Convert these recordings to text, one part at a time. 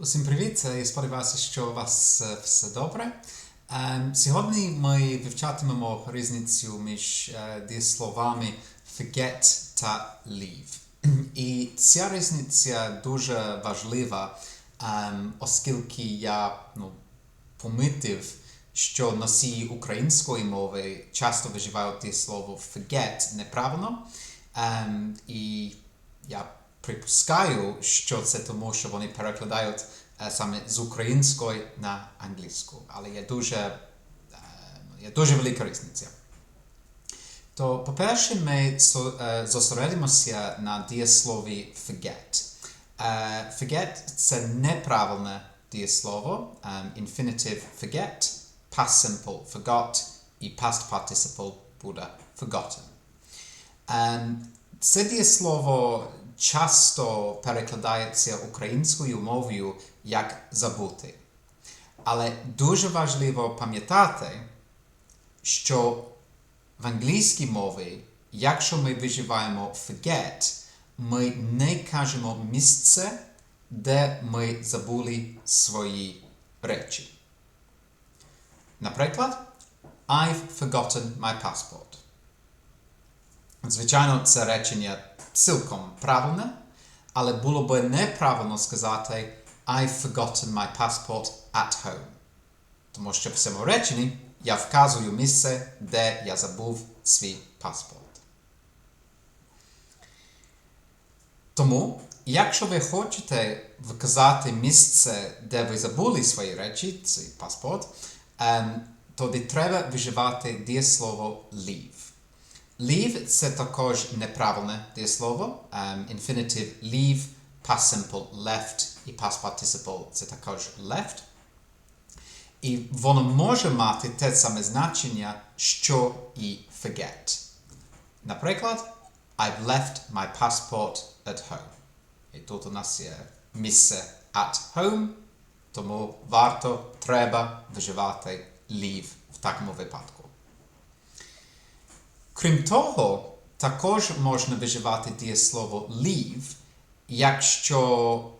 Усім привіт! Я сподіваюся, що у вас е, все добре. Ем, Сьогодні ми вивчатимемо різницю між е, дієсловами forget та leave. І ця різниця дуже важлива, ем, оскільки я ну, помітив, що носії української мови часто вживають дієслово forget неправильно. Ем, і я припускаю, що це тому, що вони перекладають е, саме з української на англійську. Але є дуже, е, є дуже велика різниця. То, по-перше, ми е, зосередимося на дієслові forget. Forget – це неправильне дієслово. Infinitive forget, past simple forgot і past participle буде forgotten. Ем, Це дієслово часто перекладається українською мовою як забути. Але дуже важливо пам'ятати, що в англійській мові, якщо ми виживаємо forget, ми не кажемо місце, де ми забули свої речі. Наприклад, I've forgotten my passport. Звичайно, це речення цілком правильне, але було би неправильно сказати I've forgotten my passport at home. Тому що в цьому реченні я вказую місце, де я забув свій паспорт. Тому, якщо ви хочете вказати місце, де ви забули свої речі, цей паспорт, ем, тоді треба вживати дієслово leave. Leave це також неправильне дієслово. Um, infinitive leave, past simple left і past participle це також left. І воно може мати те саме значення, що і forget. Наприклад, I've left my passport at home. І тут у нас є місце at home, тому варто, треба вживати leave в такому випадку. Крім того, також можна вживати дієслово leave, якщо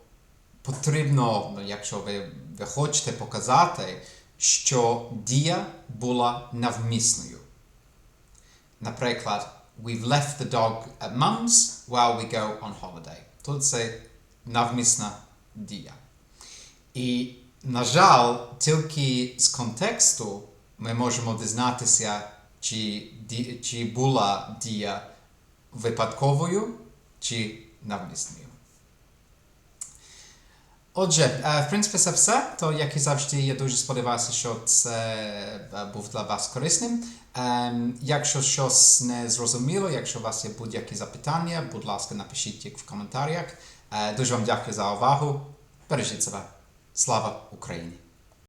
потрібно, ну, якщо ви, ви хочете показати, що дія була навмисною. Наприклад, we've left the dog at mum's while we go on holiday. Тут це навмисна дія. І, на жаль, тільки з контексту ми можемо дізнатися, чи, ді- чи була дія випадковою чи навмисною. Отже, е, в принципі, це все. То, як і завжди, я дуже сподіваюся, що це е, був для вас корисним. Ем, Якщо щось не зрозуміло, якщо у вас є будь-які запитання, будь ласка, напишіть їх в коментарях. Е, Дуже вам дякую за увагу. Бережіть себе. Слава Україні!